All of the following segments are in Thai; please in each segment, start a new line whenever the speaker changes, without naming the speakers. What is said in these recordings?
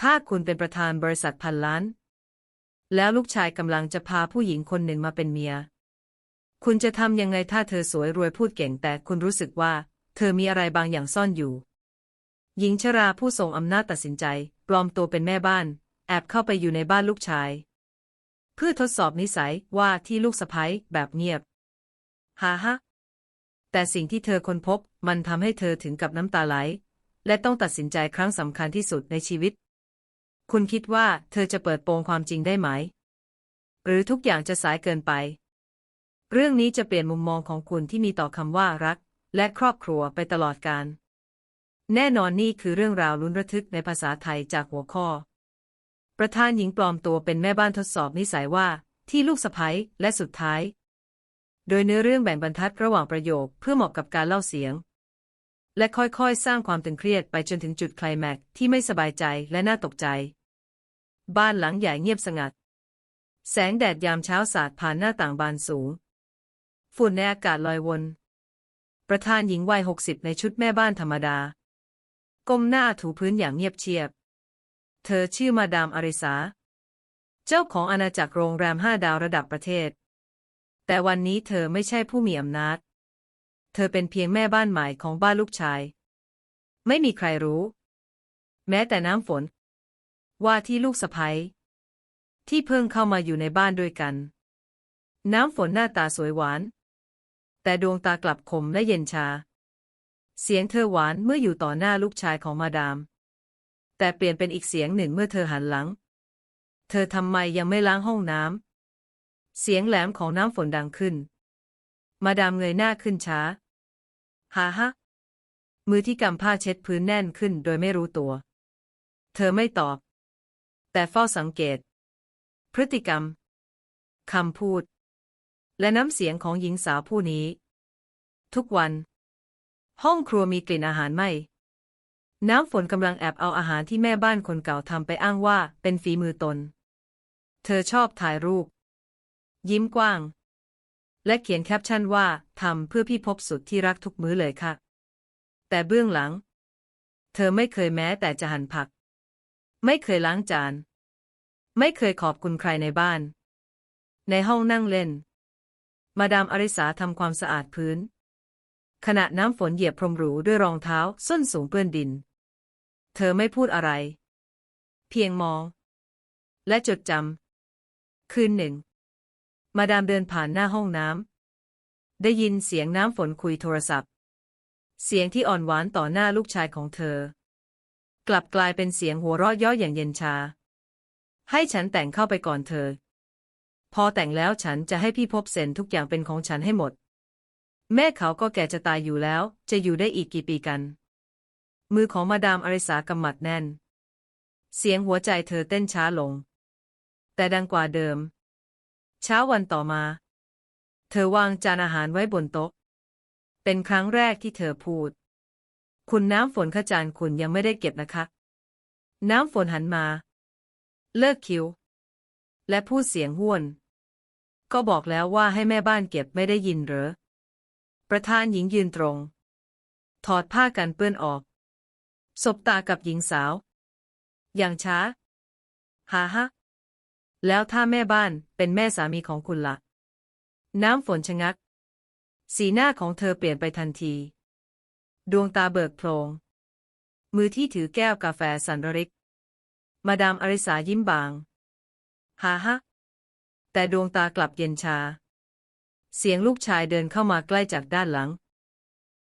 ถ้าคุณเป็นประธานบริษัทพันล้าน แล้วลูกชายกำลังจะพาผู้หญิงคนหนึ่งมาเป็นเมีย คุณจะทำยังไงถ้าเธอสวยรวยพูดเก่งแต่คุณรู้สึกว่า เธอมีอะไรบางอย่างซ่อนอยู่ หญิงชราผู้ทรงอำนาจตัดสินใจ ปลอมตัวเป็นแม่บ้าน แอบเข้าไปอยู่ในบ้านลูกชาย เพื่อทดสอบนิสัยว่าที่ลูกสะใภ้แบบเงียบฮ่าฮะแต่สิ่งที่เธอค้นพบมันทำให้เธอถึงกับน้ำตาไหล และต้องตัดสินใจครั้งสำคัญที่สุดในชีวิต คุณคิดว่าเธอจะเปิดโปงความจริงได้ไหม หรือทุกอย่างจะสายเกินไป เรื่องนี้จะเปลี่ยนมุมมองของคุณที่มีต่อคำว่ารัก และครอบครัวไปตลอดกาลแน่นอนนี่คือเรื่องราวลุ้นระทึกในภาษาไทยจากหัวข้อ ประธานหญิงปลอมตัวเป็นแม่บ้านทดสอบนิสัยว่าที่ลูกสะใภ้และสุดท้าย โดยเนื้อเรื่องแบ่งบรรทัดระหว่างประโยคเพื่อเหมาะกับการเล่าเสียง และค่อยๆ สร้างความตึงเครียดไปจนถึงจุดไคลแม็กซ์ที่ไม่สบายใจและน่าตกใจ บ้านหลังใหญ่เงียบสงัด แสงแดดยามเช้าสาดผ่านหน้าต่างบานสูง ฝุ่นในอากาศลอยวน ประธานหญิงวัยหกสิบในชุดแม่บ้านธรรมดา ก้มหน้าถูพื้นอย่างเงียบเชียบ เธอชื่อมาดามอาริสา เจ้าของอาณาจักรโรงแรมห้าดาวระดับประเทศ แต่วันนี้เธอไม่ใช่ผู้มีอำนาจ เธอเป็นเพียงแม่บ้านใหม่ของบ้านลูกชาย ไม่มีใครรู้ แม้แต่น้ำฝน ว่าที่ลูกสะใภ้ที่เพิ่งเข้ามาอยู่ในบ้านด้วยกัน น้ำฝนหน้าตาสวยหวาน แต่ดวงตากลับคมและเย็นชา เสียงเธอหวานเมื่ออยู่ต่อหน้าลูกชายของมาดาม แต่เปลี่ยนเป็นอีกเสียงหนึ่งเมื่อเธอหันหลัง เธอทำไมยังไม่ล้างห้องน้ำเสียงแหลมของน้ำฝนดังขึ้น มาดามเงยหน้าขึ้นช้าฮ่าฮะมือที่กำผ้าเช็ดพื้นแน่นขึ้นโดยไม่รู้ตัว เธอไม่ตอบ แต่เฝ้าสังเกต พฤติกรรมคำพูด และน้ำเสียงของหญิงสาวผู้นี้ ทุกวัน ห้องครัวมีกลิ่นอาหารไหมน้ำฝนกำลังแอบเอาอาหารที่แม่บ้านคนเก่าทำไปอ้างว่าเป็นฝีมือตน เธอชอบถ่ายรูป ยิ้มกว้าง และเขียนแคปชั่นว่าทำเพื่อพี่พบสุดที่รักทุกมื้อเลยค่ะ แต่เบื้องหลัง เธอไม่เคยแม้แต่จะหั่นผัก ไม่เคยล้างจาน ไม่เคยขอบคุณใครในบ้าน ในห้องนั่งเล่น มาดามอาริสาทำความสะอาดพื้น ขณะน้ำฝนเหยียบพรมหรูด้วยรองเท้าส้นสูงเปื้อนดิน เธอไม่พูดอะไร เพียงมอง และจดจำคืนหนึ่ง มาดามเดินผ่านหน้าห้องน้ำได้ยินเสียงน้ำฝนคุยโทรศัพท์ เสียงที่อ่อนหวานต่อหน้าลูกชายของเธอ กลับกลายเป็นเสียงหัวเราะเย่ออย่างเย็นชา ให้ฉันแต่งเข้าไปก่อนเธอ พอแต่งแล้วฉันจะให้พี่พบเซ็นทุกอย่างเป็นของฉันให้หมด แม่เขาก็แก่จะตายอยู่แล้ว จะอยู่ได้อีกกี่ปีกัน มือของมาดามอาริสากำมัดแน่น เสียงหัวใจเธอเต้นช้าลง แต่ดังกว่าเดิม เช้าวันต่อมา เธอวางจานอาหารไว้บนโต๊ะ เป็นครั้งแรกที่เธอพูด คุณน้ำฝนขจานคุณยังไม่ได้เก็บนะคะ น้ำฝนหันมา เลิกคิ้ว และพูดเสียงห้วน ก็บอกแล้วว่าให้แม่บ้านเก็บไม่ได้ยินเหรอ ประธานหญิงยืนตรง ถอดผ้ากันเปื้อนออก สบตากับหญิงสาว อย่างช้าฮ่าฮะแล้วถ้าแม่บ้านเป็นแม่สามีของคุณละ่ะ น้ำฝนชะงัก สีหน้าของเธอเปลี่ยนไปทันที ดวงตาเบิกโพลงมือที่ถือแก้วกาแฟสันระริก มาดามอาริสายิ้มบางฮาฮะ แต่ดวงตากลับเย็นชา เสียงลูกชายเดินเข้ามาใกล้จากด้านหลัง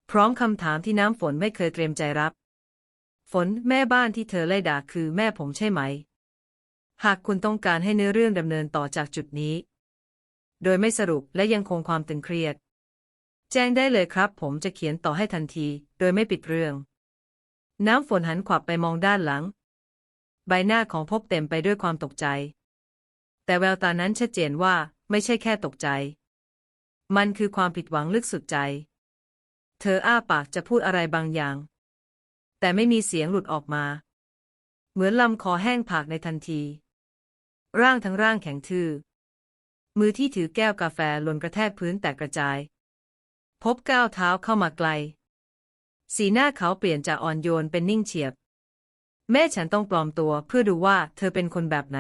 พร้อมคำถามที่น้ำฝนไม่เคยเตรียมใจรับ ฝนแม่บ้านที่เธอไล่ด่าคือแม่ผมใช่ไหม หากคุณต้องการให้เนื้อเรื่องดำเนินต่อจากจุดนี้ โดยไม่สรุปและยังคงความตึงเครียด แจ้งได้เลยครับ ผมจะเขียนต่อให้ทันที โดยไม่ปิดเรื่อง น้ำฝนหันขวับไปมองด้านหลัง ใบหน้าของพบเต็มไปด้วยความตกใจ แต่แววตานั้นชัดเจนว่าไม่ใช่แค่ตกใจ มันคือความผิดหวังลึกสุดใจ เธออ้าปากจะพูดอะไรบางอย่าง แต่ไม่มีเสียงหลุดออกมา เหมือนลำคอแห้งผากในทันที ร่างทั้งร่างแข็งทื่อมือที่ถือแก้วกาแฟหล่นกระแทกพื้นแตกกระจาย พบก้าวเท้าเข้ามาไกล สีหน้าเขาเปลี่ยนจากอ่อนโยนเป็นนิ่งเฉียบ แม่ฉันต้องปลอมตัวเพื่อดูว่าเธอเป็นคนแบบไหน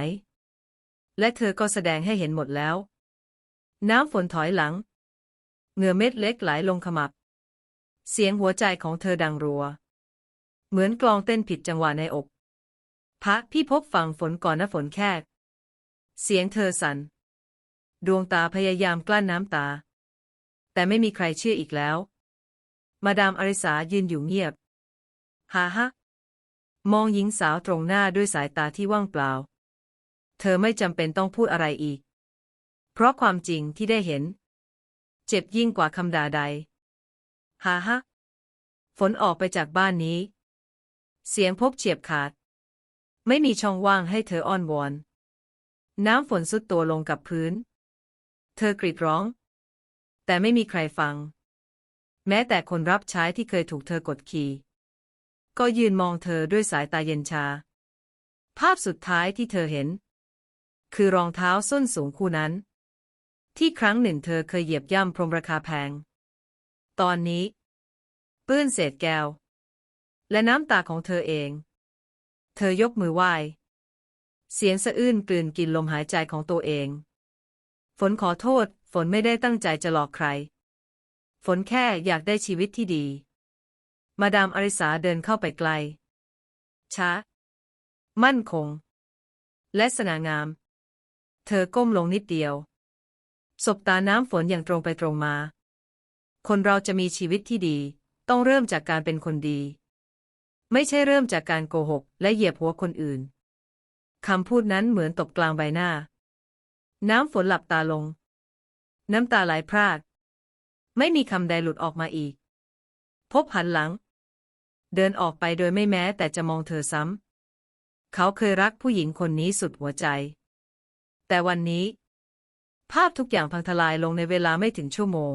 และเธอก็แสดงให้เห็นหมดแล้ว น้ำฝนถอยหลัง เหงื่อเม็ดเล็กไหลลงขมับ เสียงหัวใจของเธอดังรัว เหมือนกลองเต้นผิดจังหวะในอกพระพี่พบฝั่งฝนก่อนนะฝนแคก เสียงเธอสัน่น ดวงตาพยายามกลั้นน้ำตา แต่ไม่มีใครเชื่ออีกแล้ว มาดามอาริสายืนอยู่เงียบฮาฮะ มองหญิงสาวตรงหน้าด้วยสายตาที่ว่างเปล่า เธอไม่จำเป็นต้องพูดอะไรอีก เพราะความจริงที่ได้เห็น เจ็บยิ่งกว่าคำด่าใดฮาฮะ ฝนออกไปจากบ้านนี้ เสียงพบเฉียบขาด ไม่มีช่องว่างให้เธออ้อนวอน น้ำฝนสุดตัวลงกับพื้น เธอกรีดร้อง แต่ไม่มีใครฟัง แม้แต่คนรับใช้ที่เคยถูกเธอกดขี่ ก็ยืนมองเธอด้วยสายตาเย็นชา ภาพสุดท้ายที่เธอเห็น คือรองเท้าส้นสูงคู่นั้น ที่ครั้งหนึ่งเธอเคยเหยียบย่ำพรมราคาแพง ตอนนี้เปื้อนเศษแก้ว และน้ำตาของเธอเอง เธอยกมือไหว้ เสียงสะอื้นกลืนกินลมหายใจของตัวเอง ฝนขอโทษ ฝนไม่ได้ตั้งใจจะหลอกใคร ฝนแค่อยากได้ชีวิตที่ดี มาดามอาริสาเดินเข้าไปไกล ช้า มั่นคง และสง่างาม เธอก้มลงนิดเดียว สบตาน้ำฝนอย่างตรงไปตรงมา คนเราจะมีชีวิตที่ดี ต้องเริ่มจากการเป็นคนดี ไม่ใช่เริ่มจากการโกหก และเหยียบหัวคนอื่นคำพูดนั้นเหมือนตบกลางใบหน้า น้ำฝนหลับตาลง น้ำตาไหลพราก ไม่มีคำใดหลุดออกมาอีก พบหันหลัง เดินออกไปโดยไม่แม้แต่จะมองเธอซ้ำ เขาเคยรักผู้หญิงคนนี้สุดหัวใจ แต่วันนี้ ภาพทุกอย่างพังทลายลงในเวลาไม่ถึงชั่วโมง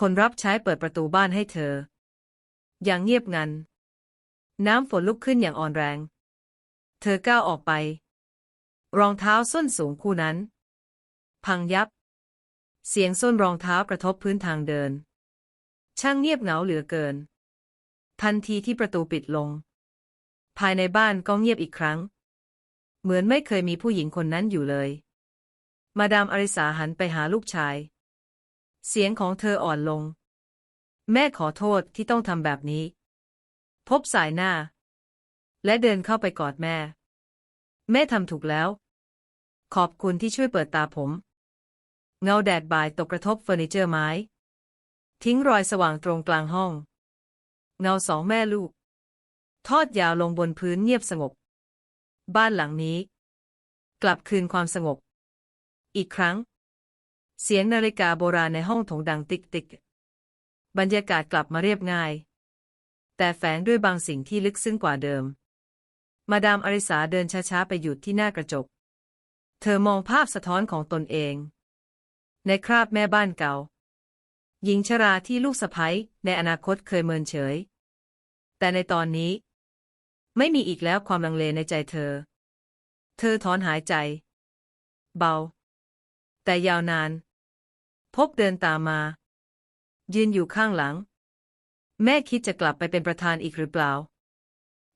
คนรับใช้เปิดประตูบ้านให้เธอ อย่างเงียบงัน น้ำฝนลุกขึ้นอย่างอ่อนแรง เธอก้าวออกไป รองเท้าส้นสูงคู่นั้น พังยับ เสียงส้นรองเท้ากระทบพื้นทางเดิน ช่างเงียบเหงาเหลือเกิน ทันทีที่ประตูปิดลง ภายในบ้านก็เงียบอีกครั้ง เหมือนไม่เคยมีผู้หญิงคนนั้นอยู่เลย มาดามอาริสาหันไปหาลูกชาย เสียงของเธออ่อนลง แม่ขอโทษที่ต้องทำแบบนี้ พบสายหน้า และเดินเข้าไปกอดแม่ แม่ทำถูกแล้ว ขอบคุณที่ช่วยเปิดตาผม เงาแดดบ่ายตกกระทบเฟอร์นิเจอร์ไม้ ทิ้งรอยสว่างตรงกลางห้อง เงาสองแม่ลูก ทอดยาวลงบนพื้นเงียบสงบ บ้านหลังนี้ กลับคืนความสงบ อีกครั้ง เสียงนาฬิกาโบราณในห้องถงดังติ๊กติ๊กบรรยากาศกลับมาเรียบง่าย แต่แฝงด้วยบางสิ่งที่ลึกซึ้งกว่าเดิม มาดามอาริสาเดินช้าๆ ไปหยุดที่หน้ากระจก เธอมองภาพสะท้อนของตนเอง ในคราบแม่บ้านเก่า หญิงชราที่ลูกสะใภ้ในอนาคตเคยเมินเฉย แต่ในตอนนี้ ไม่มีอีกแล้วความลังเลในใจเธอ เธอถอนหายใจ เบา แต่ยาวนาน พบเดินตามมา ยืนอยู่ข้างหลัง แม่คิดจะกลับไปเป็นประธานอีกหรือเปล่า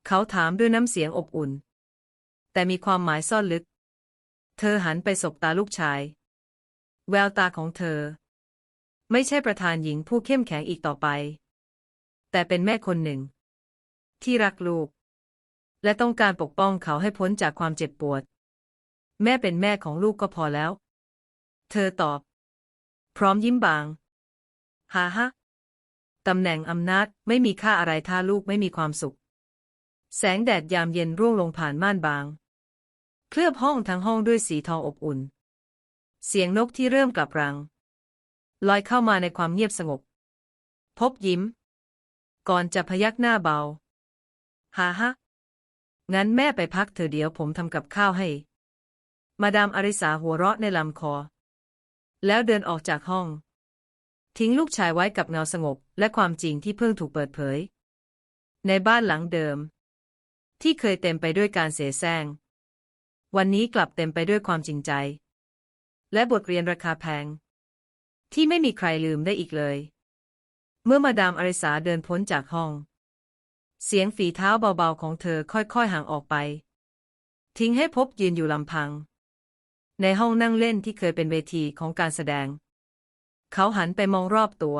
เขาถามด้วยน้ำเสียงอบอุ่น แต่มีความหมายซ่อนลึก เธอหันไปสบตาลูกชาย แววตาของเธอ ไม่ใช่ประธานหญิงผู้เข้มแข็งอีกต่อไป แต่เป็นแม่คนหนึ่ง ที่รักลูก และต้องการปกป้องเขาให้พ้นจากความเจ็บปวด แม่เป็นแม่ของลูกก็พอแล้ว เธอตอบ พร้อมยิ้มบางฮ่าฮะตำแหน่งอำนาจไม่มีค่าอะไรถ้าลูกไม่มีความสุข แสงแดดยามเย็นร่วงลงผ่านม่านบาง เคลือบห้องทั้งห้องด้วยสีทองอบอุ่น เสียงนกที่เริ่มกลับรัง ลอยเข้ามาในความเงียบสงบ พบยิ้ม ก่อนจะพยักหน้าเบา ฮ่าฮะ งั้นแม่ไปพักเถอะเดี๋ยวผมทำกับข้าวให้ มาดามอาริสาหัวเราะในลำคอ แล้วเดินออกจากห้อง ทิ้งลูกชายไว้กับเงาสงบ และความจริงที่เพิ่งถูกเปิดเผย ในบ้านหลังเดิม ที่เคยเต็มไปด้วยการเสแสร้งวันนี้กลับเต็มไปด้วยความจริงใจ และบทเรียนราคาแพง ที่ไม่มีใครลืมได้อีกเลย เมื่อมาดามอาริสาเดินพ้นจากห้อง เสียงฝีเท้าเบาๆของเธอค่อยๆห่างออกไป ทิ้งให้พบยืนอยู่ลำพัง ในห้องนั่งเล่นที่เคยเป็นเวทีของการแสดง เขาหันไปมองรอบตัว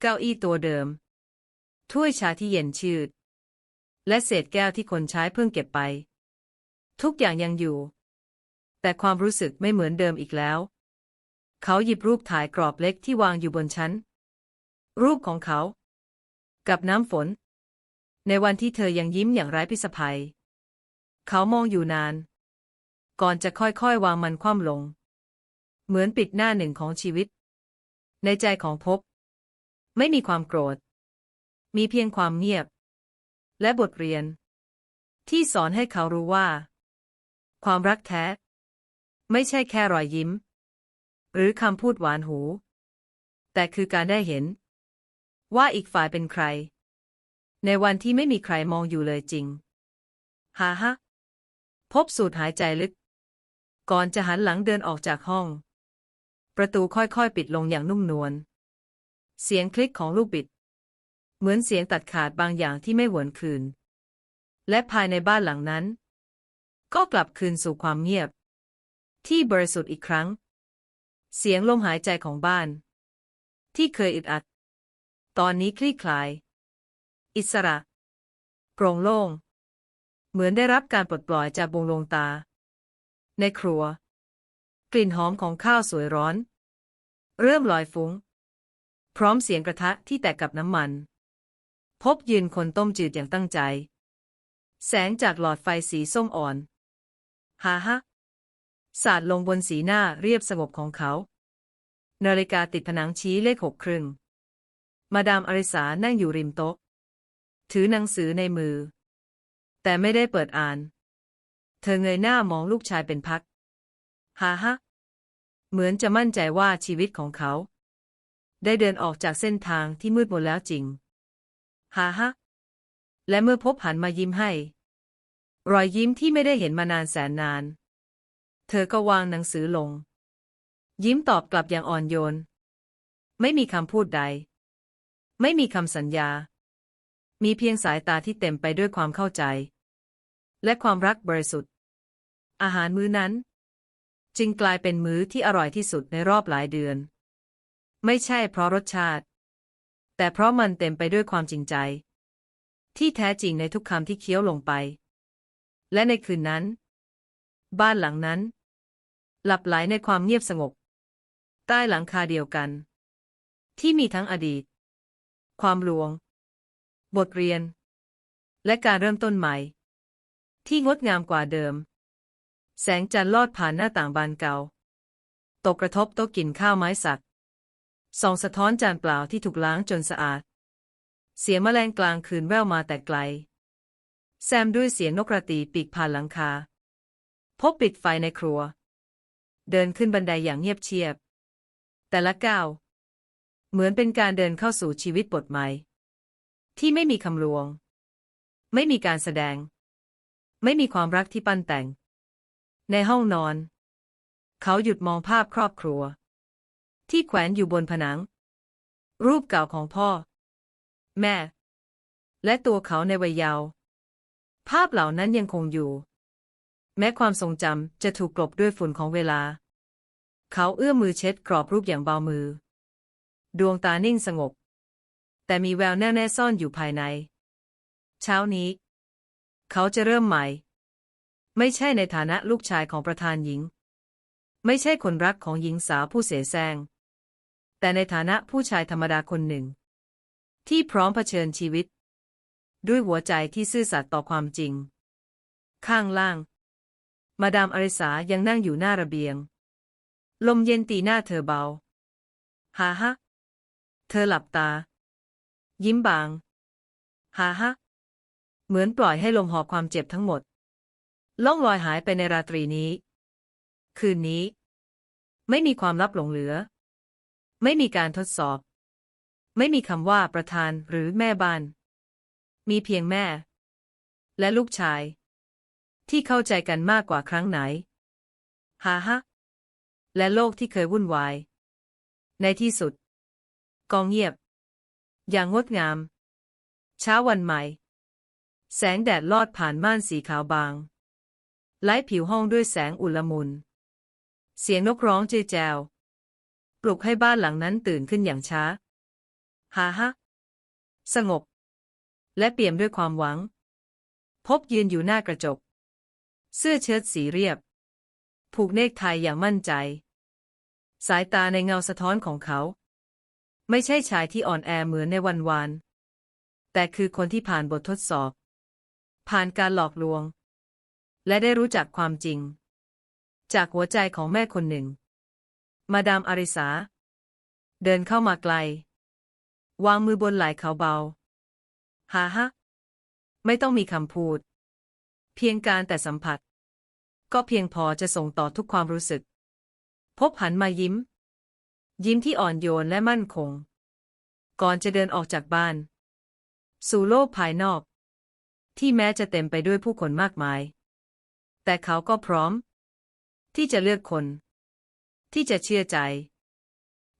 เก้าอี้ตัวเดิม ถ้วยชาที่เย็นชืด และเศษแก้วที่คนใช้เพิ่งเก็บไป ทุกอย่างยังอยู่ แต่ความรู้สึกไม่เหมือนเดิมอีกแล้ว เขาหยิบรูปถ่ายกรอบเล็กที่วางอยู่บนชั้น รูปของเขา กับน้ำฝน ในวันที่เธอยังยิ้มอย่างไร้พิษภัย เขามองอยู่นาน ก่อนจะค่อยๆ วางมันคว่ำลง เหมือนปิดหน้าหนึ่งของชีวิต ในใจของพบ ไม่มีความโกรธ มีเพียงความเงียบ และบทเรียน ที่สอนให้เขารู้ว่า ความรักแท้ ไม่ใช่แค่รอยยิ้ม หรือคำพูดหวานหู แต่คือการได้เห็น ว่าอีกฝ่ายเป็นใคร ในวันที่ไม่มีใครมองอยู่เลยจริงฮ่าฮะพบสูดหายใจลึก ก่อนจะหันหลังเดินออกจากห้อง ประตูค่อยๆปิดลงอย่างนุ่มนวล เสียงคลิกของลูกบิด เหมือนเสียงตัดขาดบางอย่างที่ไม่หวนคืน และภายในบ้านหลังนั้น ก็กลับคืนสู่ความเงียบ ที่บริสุทธิ์อีกครั้ง เสียงลมหายใจของบ้าน ที่เคยอึดอัด ตอนนี้คลี่คลาย อิสระโปร่งโล่ง เหมือนได้รับการปลดปล่อยจากวงลงตา ในครัว กลิ่นหอมของข้าวสวยร้อน เริ่มลอยฟุ้ง พร้อมเสียงกระทะที่แตกกับน้ำมัน พบยืนคนต้มจืดอย่างตั้งใจ แสงจากหลอดไฟสีส้มอ่อนฮาฮะ สาดลงบนสีหน้าเรียบสงบของเขา นาฬิกาติดผนังชี้เลขหกครึ่ง มาดามอาริสานั่งอยู่ริมโต๊ะ ถือหนังสือในมือ แต่ไม่ได้เปิดอ่าน เธอเงยหน้ามองลูกชายเป็นพัก ฮ่าฮะ เหมือนจะมั่นใจว่าชีวิตของเขา ได้เดินออกจากเส้นทางที่มืดมนแล้วจริง ฮ่าฮะ และเมื่อพบหันมายิ้มให้ รอยยิ้มที่ไม่ได้เห็นมานานแสนนาน เธอก็วางหนังสือลง ยิ้มตอบกลับอย่างอ่อนโยน ไม่มีคำพูดใด ไม่มีคำสัญญา มีเพียงสายตาที่เต็มไปด้วยความเข้าใจ และความรักบริสุทธิ์ อาหารมื้อนั้น จึงกลายเป็นมื้อที่อร่อยที่สุดในรอบหลายเดือน ไม่ใช่เพราะรสชาติ แต่เพราะมันเต็มไปด้วยความจริงใจ ที่แท้จริงในทุกคำที่เคี้ยวลงไป และในคืนนั้น บ้านหลังนั้น หลับไหลในความเงียบสงบ ใต้หลังคาเดียวกัน ที่มีทั้งอดีต ความลวง บทเรียน และการเริ่มต้นใหม่ ที่งดงามกว่าเดิม แสงจันทร์ลอดผ่านหน้าต่างบานเก่า ตกกระทบโต๊ะกินข้าวไม้สักส่องสะท้อนจานเปล่าที่ถูกล้างจนสะอาด เสียงแมลงกลางคืนแว่วมาแต่ไกล แซมด้วยเสียงนกกระตีปีกผ่านหลังคา พบปิดไฟในครัว เดินขึ้นบันไดอย่างเงียบเชียบ แต่ละก้าว เหมือนเป็นการเดินเข้าสู่ชีวิตบทใหม่ ที่ไม่มีคำลวง ไม่มีการแสดง ไม่มีความรักที่ปั้นแต่ง ในห้องนอน เขาหยุดมองภาพครอบครัว ที่แขวนอยู่บนผนัง รูปเก่าของพ่อ แม่ และตัวเขาในวัยเยาว์ภาพเหล่านั้นยังคงอยู่ แม้ความทรงจำจะถูกกลบด้วยฝุ่นของเวลา เขาเอื้อมมือเช็ดกรอบรูปอย่างเบามือ ดวงตานิ่งสงบ แต่มีแววแน่แน่ซ่อนอยู่ภายใน เช้านี้ เขาจะเริ่มใหม่ ไม่ใช่ในฐานะลูกชายของประธานหญิง ไม่ใช่คนรักของหญิงสาวผู้เสแสร้งแต่ในฐานะผู้ชายธรรมดาคนหนึ่ง ที่พร้อมเผชิญชีวิต ด้วยหัวใจที่ซื่อสัตย์ต่อความจริง ข้างล่าง มาดามอาริสายังนั่งอยู่หน้าระเบียง ลมเย็นตีหน้าเธอเบา ฮ่าฮะ เธอหลับตา ยิ้มบาง ฮ่าฮะ เหมือนปล่อยให้ลมหอบความเจ็บทั้งหมด ล่องลอยหายไปในราตรีนี้ คืนนี้ ไม่มีความลับหลงเหลือ ไม่มีการทดสอบ ไม่มีคำว่าประธานหรือแม่บ้าน มีเพียงแม่ และลูกชาย ที่เข้าใจกันมากกว่าครั้งไหนฮ่าฮะและโลกที่เคยวุ่นวาย ในที่สุด กองเงียบ อย่างงดงาม เช้าวันใหม่ แสงแดดลอดผ่านม่านสีขาวบางไล่ผิวห้องด้วยแสงอุลมุน เสียงนกร้องเจแจว ปลุกให้บ้านหลังนั้นตื่นขึ้นอย่างช้าฮ่าฮะ สงบ และเปี่ยมด้วยความหวัง พบยืนอยู่หน้ากระจก เสื้อเชิ้ตสีเรียบ ผูกเนกไทอย่างมั่นใจ สายตาในเงาสะท้อนของเขา ไม่ใช่ชายที่อ่อนแอเหมือนในวันวาน แต่คือคนที่ผ่านบททดสอบ ผ่านการหลอกลวง และได้รู้จักความจริง จากหัวใจของแม่คนหนึ่ง มาดามอาริสา เดินเข้ามาไกล วางมือบนไหล่เขาเบาฮ่าฮะไม่ต้องมีคำพูด เพียงการแต่สัมผัส ก็เพียงพอจะส่งต่อทุกความรู้สึก พบหันมายิ้ม ยิ้มที่อ่อนโยนและมั่นคง ก่อนจะเดินออกจากบ้าน สู่โลกภายนอก ที่แม้จะเต็มไปด้วยผู้คนมากมาย แต่เขาก็พร้อม ที่จะเลือกคน ที่จะเชื่อใจ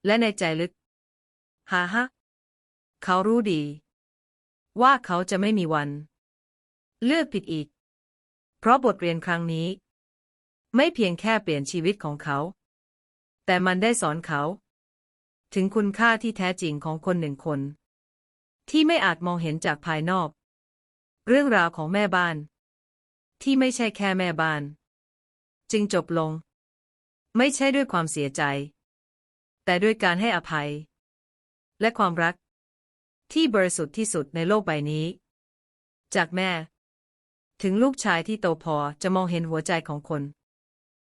และในใจลึกฮาฮะเขารู้ดี ว่าเขาจะไม่มีวัน เลือกผิดอีก เพราะบทเรียนครั้งนี้ ไม่เพียงแค่เปลี่ยนชีวิตของเขา แต่มันได้สอนเขา ถึงคุณค่าที่แท้จริงของคนหนึ่งคน ที่ไม่อาจมองเห็นจากภายนอก เรื่องราวของแม่บ้าน ที่ไม่ใช่แค่แม่บ้าน จึงจบลง ไม่ใช่ด้วยความเสียใจ แต่ด้วยการให้อภัย และความรัก ที่บริสุทธิ์ที่สุดในโลกใบนี้ จากแม่ ถึงลูกชายที่โตพอจะมองเห็นหัวใจของคน